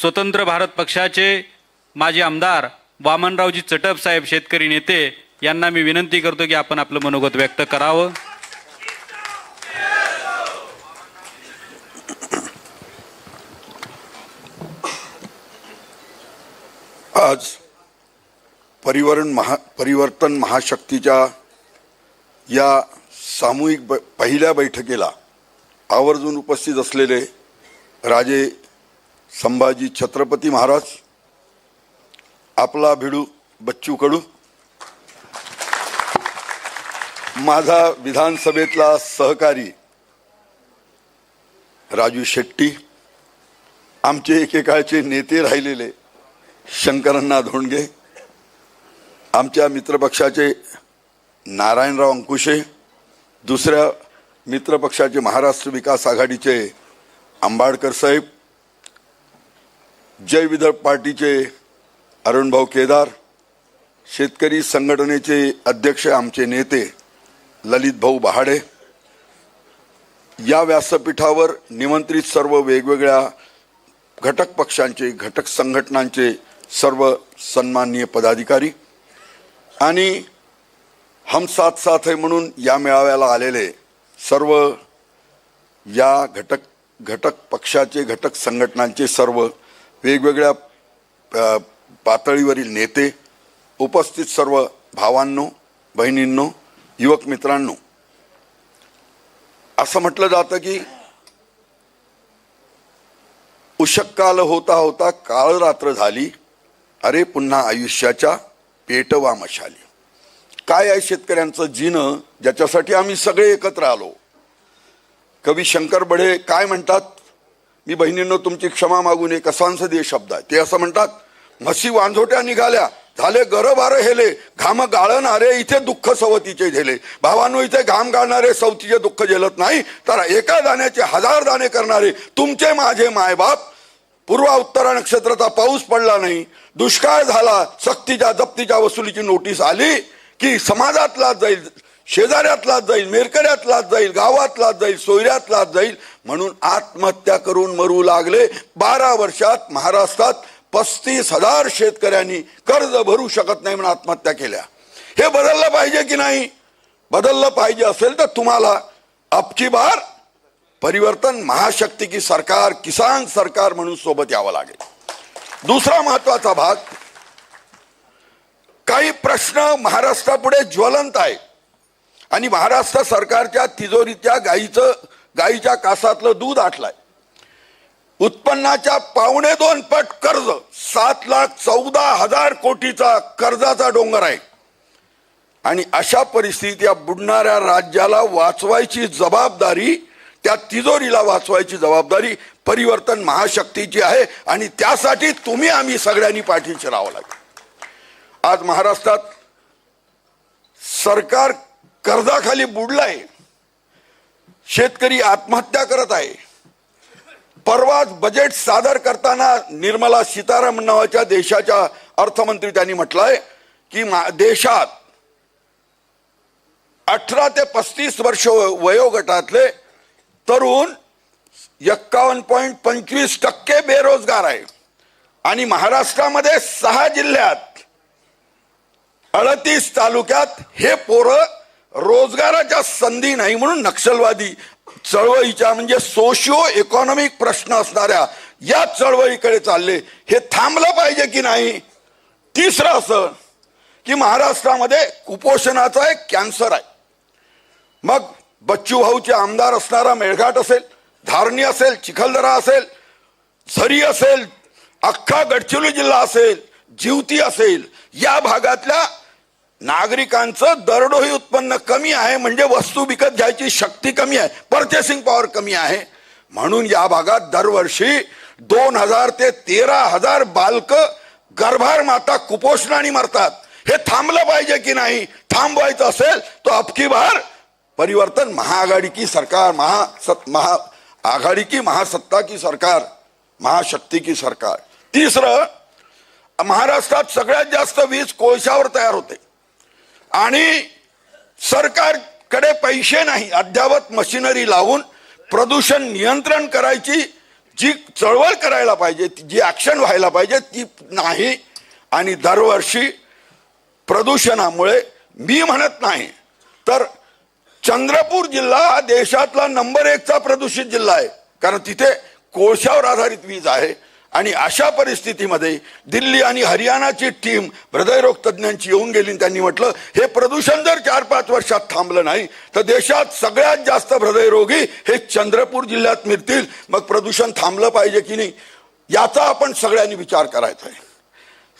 स्वतंत्र भारत पक्षाचे माजी आमदार वामनरावजी चटप साहेब शेतकरी नेते यांना मी विनंती करतो की आपण आपलं मनोगत व्यक्त करावं. आज परिवरण महा परिवर्तन महाशक्तीच्या या सामूहिक ब पहिल्या बैठकीला आवर्जून उपस्थित असलेले राजे संभाजी छत्रपती महाराज आपला भिडू बच्चू कडू माझा विधानसभेतला सहकारी राजू शेट्टी आमचे एकेकाळचे नेते राहिलेले शंकरण्णा धोंडगे आमच्या मित्रपक्षाचे नारायणराव अंकुशे दुसऱ्या मित्रपक्षाचे महाराष्ट्र विकास आघाडीचे आंबाडकर साहेब जय विदर्भ पार्टीचे अरुणभाऊ केदार शेतकरी संघटनेचे अध्यक्ष आमचे नेते ललित भाऊ बहाडे. या व्यासपीठावर निमंत्रित सर्व वेगवेगळ्या घटक पक्षांचे घटक संघटनांचे सर्व सन्माननीय पदाधिकारी आणि हम साथ साथ आहे म्हणून या मेळाव्याला आलेले सर्व या घटक घटक पक्षाचे घटक संघटनांचे सर्व वेगवेगळ्या पातळीवरील नेते उपस्थित सर्व भावांनो बहिणींनो युवक मित्रांनो असं म्हटलं जातं की उशक्काल होता होता काळ रात्र झाली अरे पुन्हा आयुष्याच्या पेटवा मशाली काय आहे शेतकऱ्यांचं जीनं ज्याच्यासाठी आम्ही सगळे एकत्र आलो? कवी शंकर बढे काय म्हणतात? मी बहिणींनो तुमची क्षमा मागून एक असंसदीय शब्द आहे. ते असं म्हणतात म्हशी वांझोट्या निघाल्या झाले गरबार हेले घाम गाळणारे इथे दुःख सवतीचे झेले. भावानो इथे घाम गाळणारे सवतीचे दुःख झेलत नाही तर एका दाण्याचे हजार दाणे करणारे तुमचे माझे मायबाप पूर्वा उत्तरा नक्षत्राचा पाऊस पडला नाही दुष्काळ झाला सक्तीच्या जप्तीच्या वसुलीची नोटीस आली की समाजातलाच जाईल शेजाऱ्यातलाच जाईल मेरकऱ्यातलाच जाईल गावातलाच जाईल सोयऱ्यातलाच जाईल म्हणून आत्महत्या करून मरू लागले. बारा वर्षात महाराष्ट्रात पस्तीस हजार शेतकऱ्यांनी कर्ज भरू शकत नाही म्हणून आत्महत्या केल्या. हे बदललं पाहिजे की नाही? बदललं पाहिजे असेल तर तुम्हाला अबकी बार परिवर्तन महाशक्ती की सरकार किसान सरकार म्हणून सोबत यावं लागेल. दुसरा महत्त्वाचा भाग काही प्रश्न महाराष्ट्रापुढे ज्वलंत आहे. आणि महाराष्ट्र सरकारच्या तिजोरीच्या गाईचं गाईच्या कासातलं दूध आटलाय. उत्पन्नाच्या पावणे दोन पट कर्ज सात लाख चौदा हजार कोटीचा कर्जाचा डोंगर आहे. आणि अशा परिस्थितीत या बुडणाऱ्या राज्याला वाचवायची जबाबदारी त्या तिजोरीला वाचवायची जबाबदारी परिवर्तन महाशक्तीची आहे आणि त्यासाठी तुम्ही आम्ही सगळ्यांनी पाठीशी राहावं लागेल. आज महाराष्ट्रात सरकार कर्जाखाली बुडलाय. शेतकरी आत्महत्या करत आहे. परवाच बजेट सादर करताना निर्मला सीतारामन नावाच्या देशाच्या अर्थमंत्री त्यांनी म्हटलंय की देशात अठरा ते पस्तीस वर्ष वयोगटातले तरुण एक्कावन्न पॉईंट पंचवीस टक्के बेरोजगार आहे. आणि महाराष्ट्रामध्ये सहा जिल्ह्यात अडतीस तालुक्यात हे पोरं रोजगाराच्या संधी नाही म्हणून नक्षलवादी चळवळीच्या म्हणजे सोशिओ इकॉनॉमिक प्रश्न असणाऱ्या या चळवळीकडे चालले. हे थांबलं पाहिजे की नाही? तिसरं असं की महाराष्ट्रामध्ये कुपोषणाचा एक कॅन्सर आहे. मग बच्चू भाऊचे आमदार असणारा मेळघाट असेल धारणी असेल चिखलदरा असेल झरी असेल अख्खा गडचिरोली जिल्हा असेल जिवती असेल या भागातल्या नागरिकांचं दरडोही उत्पन्न कमी आहे म्हणजे वस्तू विकत घ्यायची शक्ती कमी आहे परचेसिंग पॉवर कमी आहे. म्हणून या भागात दरवर्षी दोन हजार ते तेरा हजार बालक गर्भार माता कुपोषणाने मरतात. हे थांबलं पाहिजे की नाही? थांबवायचं असेल तो अबकी बार परिवर्तन महाआघाडी की सरकार महासत् महा आघाडी की महासत्ता की सरकार महाशक्ती की सरकार. तिसरं महाराष्ट्रात सगळ्यात जास्त वीज कोळशावर तयार होते. आणि सरकारकडे पैसे नाही अद्यावत मशिनरी लावून प्रदूषण नियंत्रण करायची जी चळवळ करायला पाहिजे जी ॲक्शन व्हायला पाहिजे ती नाही. आणि दरवर्षी प्रदूषणामुळे मी म्हणत नाही तर चंद्रपूर जिल्हा हा देशातला नंबर एकचा प्रदूषित जिल्हा आहे. कारण तिथे कोळशावर आधारित वीज आहे. आणि अशा परिस्थितीमध्ये दिल्ली आणि हरियाणाची टीम हृदयरोग तज्ज्ञांची येऊन गेली आणि त्यांनी म्हटलं हे प्रदूषण जर चार पाच वर्षात थांबलं नाही तर देशात सगळ्यात जास्त हृदयरोगी हे चंद्रपूर जिल्ह्यात मिळतील मग प्रदूषण थांबलं पाहिजे की नाही याचा आपण सगळ्यांनी विचार करायचा आहे.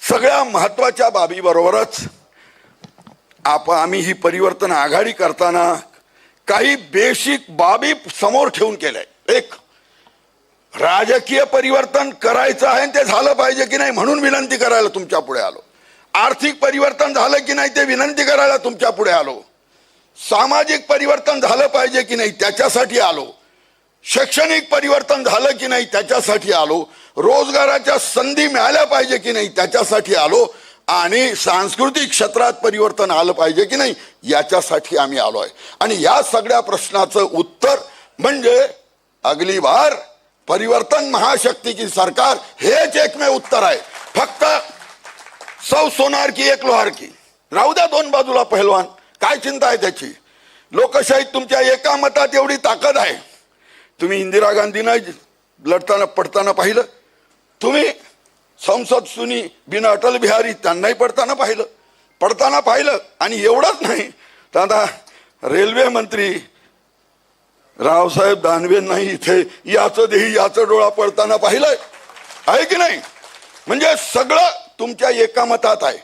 सगळ्या महत्त्वाच्या बाबीबरोबरच आप आम्ही ही परिवर्तन आघाडी करताना काही बेसिक बाबी समोर ठेवून केल्या एक राजकीय परिवर्तन करायचं आहे आणि ते झालं पाहिजे की नाही म्हणून विनंती करायला तुमच्यापुढे आलो. आर्थिक परिवर्तन झालं की नाही ते विनंती करायला तुमच्यापुढे आलो. सामाजिक परिवर्तन झालं पाहिजे की नाही त्याच्यासाठी आलो. शैक्षणिक परिवर्तन झालं की नाही त्याच्यासाठी आलो. रोजगाराच्या संधी मिळाल्या पाहिजे की नाही त्याच्यासाठी आलो. आणि सांस्कृतिक क्षेत्रात परिवर्तन आलं पाहिजे की नाही याच्यासाठी आम्ही आलो आहे आणि या सगळ्या प्रश्नाचं उत्तर म्हणजे अगली बार परिवर्तन महाशक्तीची सरकार हेच एकमेव उत्तर आहे. फक्त सौ सोनार की एक लोहार की. राहू द्या दोन बाजूला पहिलवान. काय चिंता आहे त्याची? लोकशाहीत तुमच्या एका मतात एवढी ताकद आहे. तुम्ही इंदिरा गांधींना लढताना पडताना पाहिलं. तुम्ही संसद सुनी बिना अटल बिहारी त्यांनाही पडताना पाहिलं. पडताना पाहिलं आणि एवढंच नाही. तर आता रेल्वे मंत्री रावसाहेब दानवेंनाही इथे. याचं देही याचं डोळा पडताना पाहिलंय. आहे की नाही? म्हणजे सगळं तुमच्या एका मतात आहे.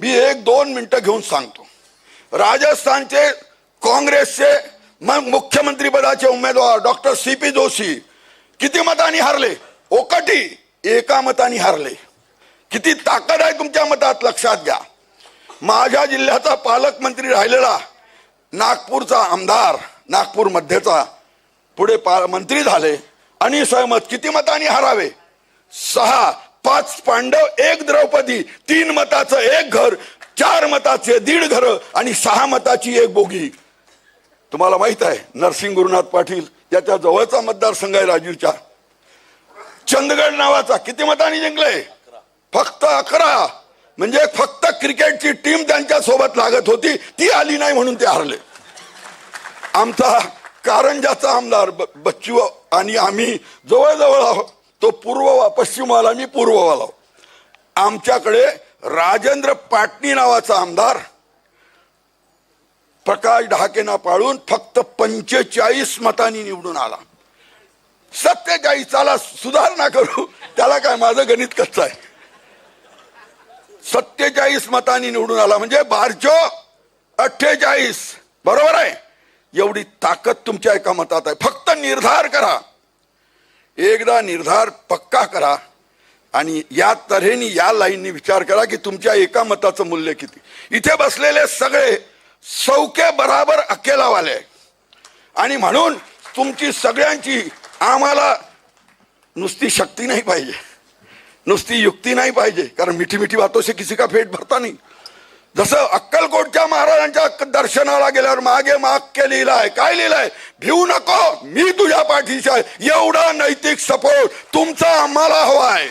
मी एक दोन मिनिटं घेऊन सांगतो. राजस्थानचे काँग्रेसचे मग मुख्यमंत्री पदाचे उमेदवार डॉक्टर सी पी जोशी किती मतांनी हारले? ओकटी एका मतांनी हारले. किती ताकद आहे तुमच्या मतात लक्षात घ्या. माझ्या जिल्ह्याचा पालकमंत्री राहिलेला नागपूरचा आमदार नागपूर मध्येचा पुढे मंत्री झाले आणि सहमत किती मतांनी हारावे? सहा पाच पांडव एक द्रौपदी तीन मताचं एक घर चार मताचे दीड घर आणि सहा मताची एक बोगी. तुम्हाला माहीत आहे नरसिंग गुरुनाथ पाटील याच्या जवळचा मतदारसंघ आहे राजीवच्या चंदगड नावाचा किती मतांनी जिंकले? फक्त अकरा. म्हणजे फक्त क्रिकेटची टीम त्यांच्यासोबत लागत होती ती आली नाही म्हणून ते हारले. आमचा कारंजाचा आमदार ब- बच्चू आणि आम्ही जवळजवळ आहोत तो पूर्व पश्चिमवाला मी पूर्ववाला आमच्याकडे राजेंद्र पाटणी नावाचा आमदार प्रकाश ढाकेना पाळून फक्त पंचेचाळीस मतांनी निवडून आला. सत्तेचाळीसाला सुधारणा करू त्याला काय माझं गणित कच्चं आहे? सत्तेचाळीस मतांनी निवडून आला म्हणजे बारचो अठ्ठेचाळीस. बरोबर आहे? एवढी ताकद तुमच्या एका मतात आहे. फक्त निर्धार करा. एकदा निर्धार पक्का करा आणि या तऱ्हेने या लाईननी विचार करा की तुमच्या एका मताचं मूल्य किती. इथे बसलेले सगळे सौके बराबर अकेलावाले आहे. आणि म्हणून तुमची सगळ्यांची आम्हाला नुसती शक्ती नाही पाहिजे. नुसती युक्ती नाही पाहिजे. कारण मिठी मिठी बातों से किसी का फेट भरता नाही. जसं अक्कलकोटच्या महाराजांच्या दर्शनाला गेल्यावर मागे माग लिहिलं लिहिलाय. काय लिहिलंय? भिवू नको मी तुझ्या पाठीशी आहे. एवढा नैतिक सपोर्ट तुमचा आम्हाला हवा आहे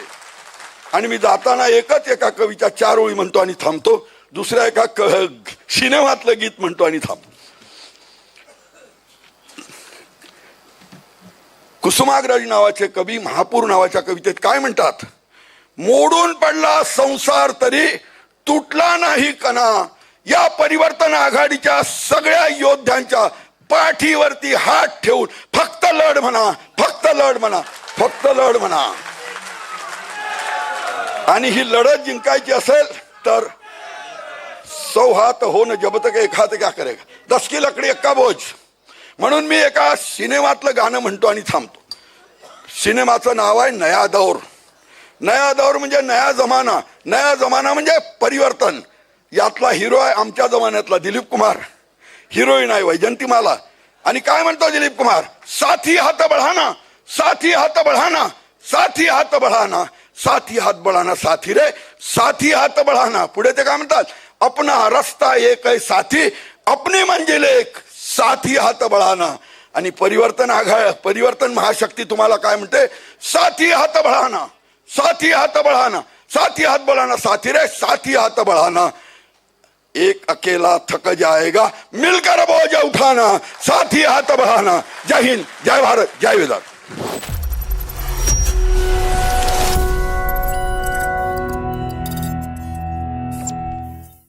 आणि मी जाताना एकच एका कवीच्या चार ओळी म्हणतो आणि थांबतो. दुसऱ्या एका क- सिनेमातलं गीत म्हणतो आणि थांबतो कुसुमाग्रज नावाचे कवी महापूर नावाच्या कवितेत काय म्हणतात? मोडून पडला संसार तरी तुटला नाही कणा. या परिवर्तन आघाडीच्या सगळ्या योद्ध्यांच्या पाठीवरती हात ठेवून फक्त लढ म्हणा फक्त लढ म्हणा फक्त लढ म्हणा. आणि ही लढत जिंकायची असेल तर सौ हात हो न जब तक एक हात करेगा लकडी एक्का बोझ म्हणून मी एका सिनेमातलं गाणं म्हणतो आणि थांबतो. सिनेमाचं नाव आहे नया दौर. नया दौर म्हणजे नया जमाना. नया जमाना म्हणजे परिवर्तन. यातला हिरो आहे आमच्या जमान्यातला दिलीप कुमार. हिरोईन आहे वैजंतीमाला. आणि काय म्हणतो दिलीप कुमार? साथी हात बढाना. साथी हात बढाना. साथी हात बढाना. साथी हात बढाना साथी रे. साथी हात बढाना. पुढे ते काय म्हणतात? अपना रस्ता एक आहे साथी. अपनी मंजिल एक. साथी हात बढाना. आणि परिवर्तन आघाड परिवर्तन महाशक्ती तुम्हाला काय म्हणते? साथी हात बढाना. साथी हात बळाना साथी हात बळाना साथी रे साथी हात बळाना एक अकेला थक जाएगा मिलकर बोझ उठाना साथी हाथ बढ़ाना। जय हिंद जय भारत जय विदर्भ।